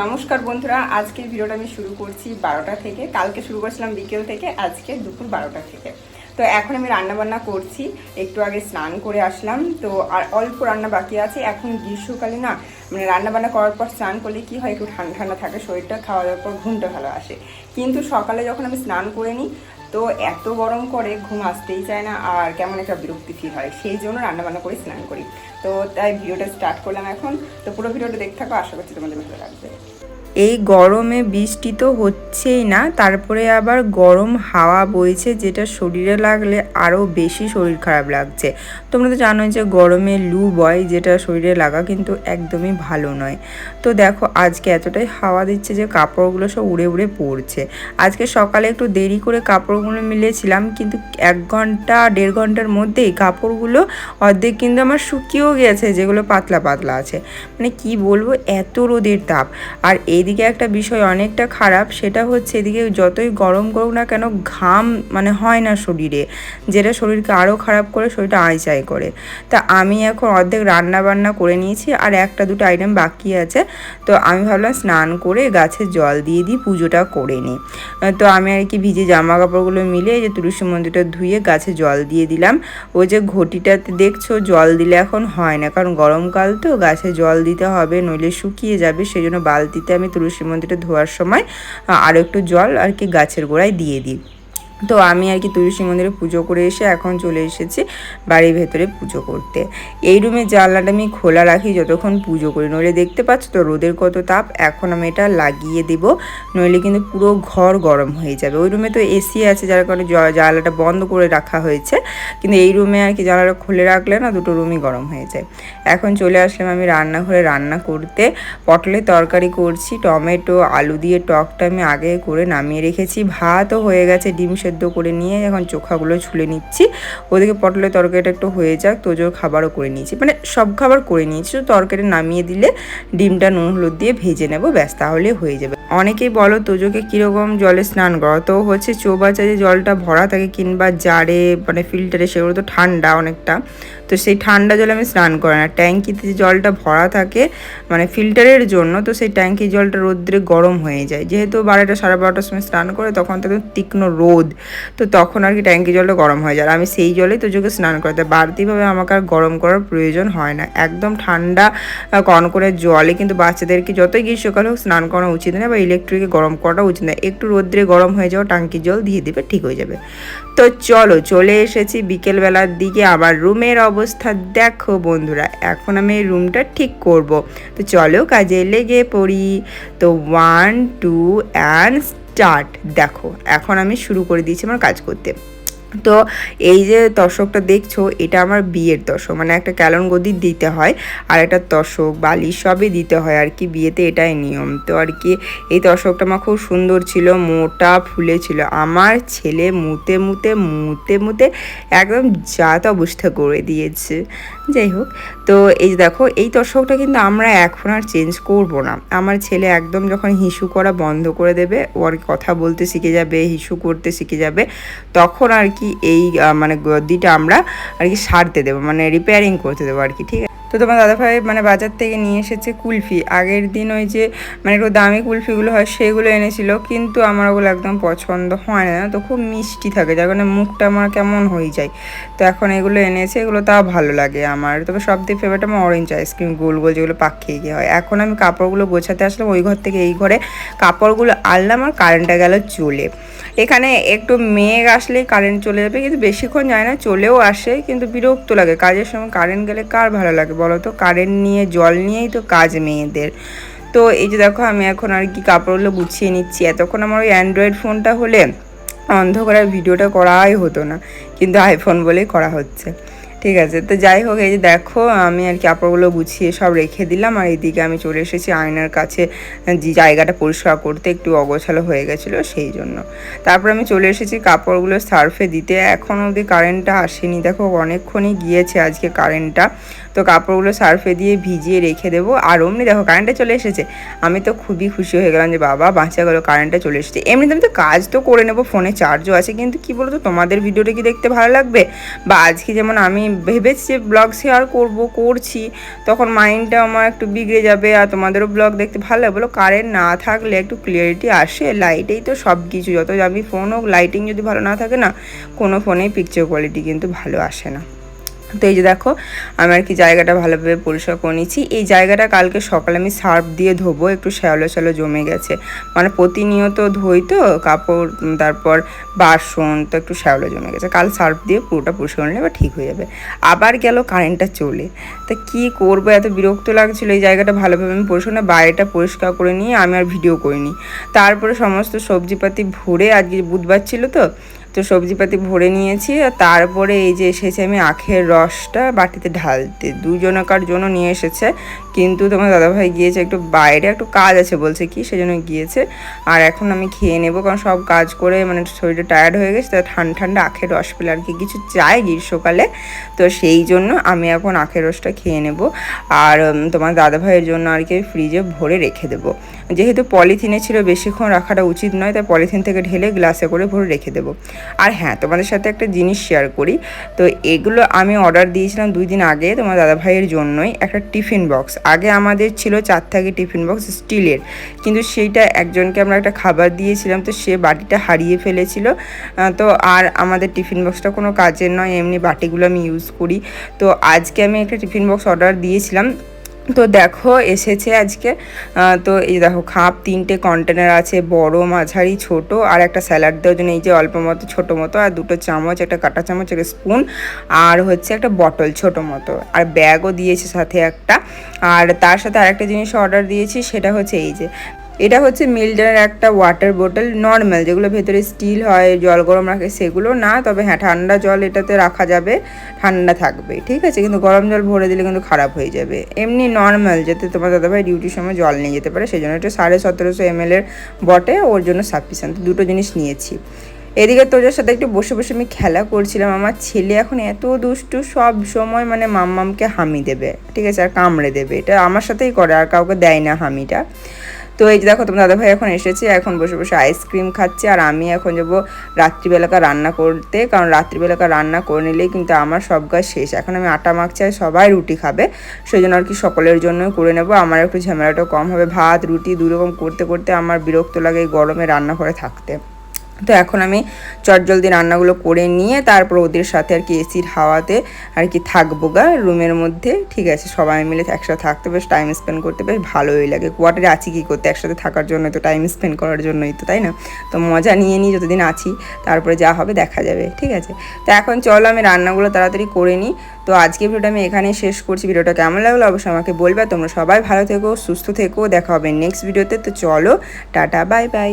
নমস্কার বন্ধুরা আজকের ভিডিওটা আমি শুরু করছি বারোটা থেকে। কালকে শুরু করেছিলাম বিকেল থেকে, আজকে দুপুর বারোটা থেকে। তো এখন আমি রান্নাবান্না করছি, একটু আগে স্নান করে আসলাম। তো আর অল্প রান্না বাকি আছে। এখন গ্রীষ্মকালে না মানে রান্নাবান্না করার পর স্নান করলে কি হয়, একটু ঠান্ডা ঠান্ডা থাকে, শরীরটা খাওয়া দাওয়ার পর ঘুমটা ভালো আসে। কিন্তু সকালে যখন আমি স্নান করে নিই তো এত গরম করে ঘুম আসতেই চায় না আর কেমন একটা বিরক্তি ফিল হয়। সেই জন্য রান্না বান্না করে স্নান করি। তো তাই ভিডিওটা স্টার্ট করলাম এখন। তো পুরো ভিডিওটা দেখতে থাকো, আশা করছি তোমাদের ভালো লাগবে। এই গরমে বৃষ্টি তো হচ্ছেই না, তারপরে আবার গরম হাওয়া বইছে যেটা শরীরে লাগলে আরও বেশি শরীর খারাপ লাগছে। তোমরা তো জানোই যে গরমে লু বয় যেটা শরীরে লাগা কিন্তু একদমই ভালো নয়। তো দেখো, আজকে এতটাই হাওয়া দিচ্ছে যে কাপড়গুলো সব উড়ে উড়ে পড়ছে। আজকে সকালে একটু দেরি করে কাপড়গুলো মিলেছিলাম, কিন্তু এক ঘণ্টা, দেড় ঘণ্টার মধ্যেই কাপড়গুলো অর্ধেক কিন্তু আমার শুকিয়েও গেছে, যেগুলো পাতলা পাতলা আছে। মানে কি বলব, এত রোদের তাপ। আর এইদিকে একটা বিষয় অনেকটা খারাপ, সেটা হচ্ছে এদিকে যতই গরম করুক না কেন, ঘাম মানে হয় না শরীরে। যেটা শরীরকে আরও খারাপ করে শরীরটা আইচাই করে। তা আমি এখন অর্ধেক রান্না বান্না করে নিয়েছি, আর একটা দুটো আইটেম বাকি আছে। তো আমি ভাবলাম স্নান করে গাছে জল দিয়ে দিই, পুজোটা করে নিই। তো আমি আর কি ভিজে জামা কাপড়গুলো মিলে এই যে তুলসী মন্দিরটা ধুয়ে গাছে জল দিয়ে দিলাম। ওই যে ঘটিটাতে দেখছ, জল দিলে এখন হয় না, কারণ গরমকাল তো, গাছে জল দিতে হবে, নইলে শুকিয়ে যাবে। সেই জন্য বালতিতে আমি তুলসী মন্দিরটা ধোয়ার সময় আরও একটু জল আর কি গাছের গোড়ায় দিয়ে দিই। তো আমি আর কি তুলসী মন্দিরে পুজো করে এসে এখন চলে এসেছি বাড়ির ভেতরে পুজো করতে। এই রুমে জানলাটা আমি খোলা রাখি যতক্ষণ পুজো করি। নইলে দেখতে পাচ্ছ তো রোদের কত তাপ, এখন আমি এটা লাগিয়ে দেব। নইলে কিন্তু পুরো ঘর গরম হয়ে যাবে। ওই রুমে তো এসি আছে, যার কারণে জানলাটা বন্ধ করে রাখা হয়েছে। কিন্তু এই রুমে আর কি জানলাটা খুলে রাখলে না দুটো রুমই গরম হয়ে যায়। এখন চলে আসলাম আমি রান্নাঘরে রান্না করতে। পটলের তরকারি করছি, টমেটো, আলু দিয়ে টকটা আমি আগে করে নামিয়ে রেখেছি। ভাতও হয়ে গেছে, ডিম সেদ্ধ করে নিয়ে এখন চোখাগুলো ছুলে নিচ্ছি। ওদিকে পটলের তরকারিটা একটু হয়ে যাক তোজোর খাবারও করে নিয়েছি। মানে সব খাবার করে নিয়েছি, তো তরকারি নামিয়ে দিলে ডিমটা নুন, হলুদ দিয়ে ভেজে নেব, ব্যাস, তাহলে হয়ে যাবে। অনেকেই বলো তোজোকে কীরকম জলে স্নান করো তো হচ্ছে চৌবাচ্চা যে জলটা ভরা থাকে কিংবা জারে মানে ফিল্টারে, সেগুলো তো ঠান্ডা অনেকটা। তো সেই ঠান্ডা জলে আমি স্নান করি না। ট্যাঙ্কিতে যে জলটা ভরা থাকে মানে ফিল্টারের জন্য, তো সেই ট্যাঙ্কির জলটা রোদ্রে গরম হয়ে যায়। যেহেতু বারোটা, সাড়ে বারোটার সময় স্নান করে, তখন তো তীক্ষ্ণ রোদ। তো তখন আর কি ট্যাঙ্কি জলটা গরম হয়ে যায়। আর আমি সেই জলেই তো তোজোকে স্নান করাতে বাড়তিভাবে আমাকে আর গরম করার প্রয়োজন হয় না। একদম ঠান্ডা কনকনে জলে কিন্তু বাচ্চাদেরকে যতই গ্রীষ্মকাল হোক স্নান করা উচিত না বা ইলেকট্রিকে গরম করাটা উচিত না। একটু রোদ্রে গরম হয়ে যাওয়া টাঙ্কির জল দিয়ে দেবে, ঠিক হয়ে যাবে। তো চলো, চলে এসেছি বিকেলবেলার দিকে আবার রুমের অবস্থা। দেখো বন্ধুরা, এখন আমি এই রুমটা ঠিক করব। তো চলো কাজে লেগে পড়ি। তো ওয়ান টু অ্যান্ড স্টার্ট দেখো। এখন আমি শুরু করে দিয়েছি আমার কাজ করতে। তো এই যে দর্শকটা দেখছ, এটা আমার বিয়ের দর্শক মানে একটা ক্যালন গদি দিতে হয় আর একটা তশক বালি সবই দিতে হয় আর কি, বিয়েতে এটাই নিয়ম। তো আর কি, এই তশকটা আমার খুব সুন্দর ছিল, মোটা ফুলে ছিল। আমার ছেলে মুতে মুতে মুতে মুতে একদম জাত অবস্থা করে দিয়েছে। যাই হোক, তো এই দেখো, এই তশকটা কিন্তু আমরা এখন আর চেঞ্জ করব না। আমার ছেলে একদম যখন হিসু করা বন্ধ করে দেবে, ও আর কথা বলতে শিখে যাবে, হিসু করতে শিখে যাবে, তখন আর কি এই মানে গদিটা আমরা আর কি সারতে দেবো মানে রিপেয়ারিং করতে দেবো আর কি, ঠিক আছে? তো তোমার দাদাভাই মানে বাজার থেকে নিয়ে এসেছে কুলফি। আগের দিন ওই যে মানে একটু দামি কুলফিগুলো হয় সেগুলো এনেছিল, কিন্তু আমার ওগুলো একদম পছন্দ হয় না তো? খুব মিষ্টি থাকে, যার কারণে মুখটা আমার কেমন হয়ে যায়। তো এখন এগুলো এনেছে, এগুলো তাও ভালো লাগে আমার। তবে সব থেকে ফেভারিট আমার অরেঞ্জ আইসক্রিম গোল গোল যেগুলো পাকিয়ে গিয়ে হয়। এখন আমি কাপড়গুলো গোছাতে আসলাম, ওই ঘর থেকে এই ঘরে কাপড়গুলো আনলাম আর কারেন্টটা গেল চলে। এখানে একটু মেঘ আসলেই কারেন্ট চলে যাবে, কিন্তু বেশিক্ষণ যায় না, চলেও আসে, কিন্তু বিরক্ত লাগে। কাজের সময় কারেন্ট গেলে কার ভালো লাগে বলো তো? কারেন্ট নিয়ে, জল নিয়েই তো কাজ মেয়েদের। তো এই যে দেখো, আমি এখন আর কি কাপড়গুলো গুছিয়ে নিচ্ছি। এতক্ষণ আমার ওই অ্যান্ড্রয়েড ফোনটা হলে অন্ধকারের ভিডিওটা করাই হতো না, কিন্তু আইফোন বলেই করা হচ্ছে। ঠিক আছে, তো যাই হোক, এই যে দেখো, আমি আর কি কাপড়গুলো গুছিয়ে সব রেখে দিলাম, আর এদিকে আমি চলে এসেছি আয়নার কাছে, যে জায়গাটা পরিষ্কার করতে একটু অগোছালো হয়ে গেছিল, সেই জন্য। তারপর আমি চলে এসেছি কাপড়গুলো সার্ফে দিতে, এখন অবধি কারেন্টটা আসেনি, দেখো অনেকক্ষণই গিয়েছে আজকে কারেন্টটা তো কাপড়গুলো সার্ফে দিয়ে ভিজিয়ে রেখে দেবো। আর অমনি দেখো কারেন্টটা চলে এসেছে। আমি তো খুবই খুশি হয়ে গেলাম যে, বাবা, বাঁচা গেলো কারেন্টটা চলে এসেছে। এমনিতে আমি তো কাজ তো করে নেব ফোনে চার্জও আছে, কিন্তু কি বলতো, তোমাদের ভিডিওটা কি দেখতে ভালো লাগবে? বা আজকে যেমন আমি ভেবেছি যে ব্লগ শেয়ার করব, করছি, তখন মাইন্ডটা আমার একটু বিগড়ে যাবে, আর তোমাদেরও ব্লগ দেখতে ভালো লাগবে। বলো কারেন্ট না থাকলে একটু ক্লিয়ারিটি আসে লাইটেই তো সব কিছু। যত আমি ফোন হোক লাইটিং যদি ভালো না থাকে না, কোনো ফোনেই পিকচার কোয়ালিটি কিন্তু ভালো আসে না। তো এই যে দেখো, আমি আর কি জায়গাটা ভালোভাবে পরিষ্কার করে নিচ্ছি। এই জায়গাটা কালকে সকালে আমি সার্ফ দিয়ে ধোবো, একটু শ্যালো শ্যালো জমে গেছে। মানে প্রতিনিয়ত ধুই তো, কাপড় তারপর বাসন তো একটু শ্যাওলা জমে গেছে। কাল সার্ফ দিয়ে পুরোটা পরিষ্কার করে নেবে ঠিক হয়ে যাবে। আবার গেল কারেন্টটা চলে। তা কি করব, এত বিরক্ত লাগছিল এই জায়গাটা ভালোভাবে আমি পরিষ্কার না, বাইরেটা পরিষ্কার করে নিয়ে আমি আর ভিডিও করিনি। তারপরে সমস্ত সবজিপাতি ভরে আজকে বুধবার ছিল তো তো সবজিপাতি ভরে নিয়েছি আর তারপরে এই যে এসেছে আমি আখের রসটা বাটিতে ঢালতে। দুজনকার জন্য নিয়ে এসেছে, কিন্তু তোমার দাদাভাই গিয়েছে একটু বাইরে, একটু কাজ আছে বলছে কি, সেজন্য গিয়েছে। আর এখন আমি খেয়ে নেব, কারণ সব কাজ করে মানে শরীরটা টায়ার্ড হয়ে গেছে তাই ঠান্ডা ঠান্ডা আখের রস পেলে আর কি কিছু চাই গ্রীষ্মকালে। তো সেই জন্য আমি এখন আখের রসটা খেয়ে নেব, আর তোমার দাদাভাইয়ের জন্য আর কি ফ্রিজে ভরে রেখে দেবো। যেহেতু পলিথিনে ছিল বেশিক্ষণ রাখাটা উচিত নয়, তাই পলিথিন থেকে ঢেলে গ্লাসে করে ভরে রেখে দেবো। আর হ্যাঁ তোমাদের সাথে একটা জিনিস শেয়ার করি। তো এগুলো আমি অর্ডার দিয়েছিলাম দুই দিন আগে তোমার দাদাভাইয়ের জন্যই, একটা টিফিন বক্স আগে আমাদের ছিল চার থেকে টিফিন বক্স স্টিলের কিন্তু সেইটা একজনকে আমরা একটা খাবার দিয়েছিলাম, তো সে বাটিটা হারিয়ে ফেলেছিল। তো আর আমাদের টিফিন বক্সটা কোনো কাজের নয়, এমনি বাটিগুলো আমি ইউজ করি। তো আজকে আমি একটা টিফিন বক্স অর্ডার দিয়েছিলাম। তো দেখো, এসেছে আজকে। তো এই দেখো, খাপ তিনটে কন্টেনার আছে, বড়, মাঝারি, ছোট, আর একটা স্যালাড দেওয়ার জন্য এই যে অল্প মতো, ছোটো মতো, আর দুটো চামচ, একটা কাটা চামচ, একটা স্পুন আর হচ্ছে একটা বটল ছোট মতো। আর ব্যাগও দিয়েছে সাথে একটা। আর তার সাথে আরেকটা জিনিস অর্ডার দিয়েছি, সেটা হচ্ছে এই যে এটা হচ্ছে মিল্ডারের একটা ওয়াটার বোটল নর্মাল যেগুলো ভেতরে স্টিল হয়, জল গরম রাখে, সেগুলো না, তবে হ্যাঁ ঠান্ডা জল এটাতে রাখা যাবে, ঠান্ডা থাকবে, ঠিক আছে? কিন্তু গরম জল ভরে দিলে কিন্তু খারাপ হয়ে যাবে। এমনি নর্মাল যাতে তোমার দাদাভাই ডিউটির সময় জল নিয়ে যেতে পারে সেই জন্য এটা সাড়ে সতেরোশো এম এর বটে, ওর জন্য সাফিসিয়েন্ট দুটো জিনিস নিয়েছি। এদিকে তোজের সাথে একটু বসে বসে আমি খেলা করছিলাম, আমার ছেলে এখন এত দুষ্টু, সব সময় মানে মাম্মামকে হামি দেবে, ঠিক আছে? আর কামড়ে দেবে, এটা আমার সাথেই করে, আর কাউকে দেয় না হামিটা। তো এই যে দেখো, তোমার দাদাভাই এখন এসেছে, এখন বসে বসে আইসক্রিম খাচ্ছে, আর আমি এখন যাব রাত্রিবেলাকার রান্না করতে। কারণ রাত্রিবেলাকার রান্না করে নিলেই কিন্তু আমার সব কাজ শেষ। এখন আমি আটা মাখছি, আর সবাই রুটি খাবে। সেই জন্য আর কি সকলের জন্যই করে নেব। আমার একটু ঝামেলাটা কম হবে। ভাত, রুটি, দুরকম করতে করতে আমার বিরক্ত লাগে এই গরমে রান্নাঘরে থাকতে। তো এখন আমি চটজলদি রান্নাগুলো করে নিয়ে তারপর ওদের সাথে আর কি এসির হাওয়াতে আর কি থাকব গা রুমের মধ্যে। ঠিক আছে, সবাই মিলে একসাথে থাকতে বেশ টাইম স্পেন্ড করতে বেশ ভালোই লাগে। কোয়ার্টারে আছি কী করতে? একসাথে থাকার জন্য তো টাইম স্পেন্ড করার জন্যই তো, তাই না? তো মজা নিয়ে নিই যতদিন আছি, তারপরে যা হবে দেখা যাবে, ঠিক আছে? তো এখন চলো আমি রান্নাগুলো তাড়াতাড়ি করে নিই। তো আজকে ভিডিওটা আমি এখানেই শেষ করছি। ভিডিওটা কেমন লাগল অবশ্যই আমাকে বলবে। তোমরা সবাই ভালো থেকো, সুস্থ থেকো। দেখা হবে নেক্সট ভিডিওতে তো। চলো, টাটা বাই বাই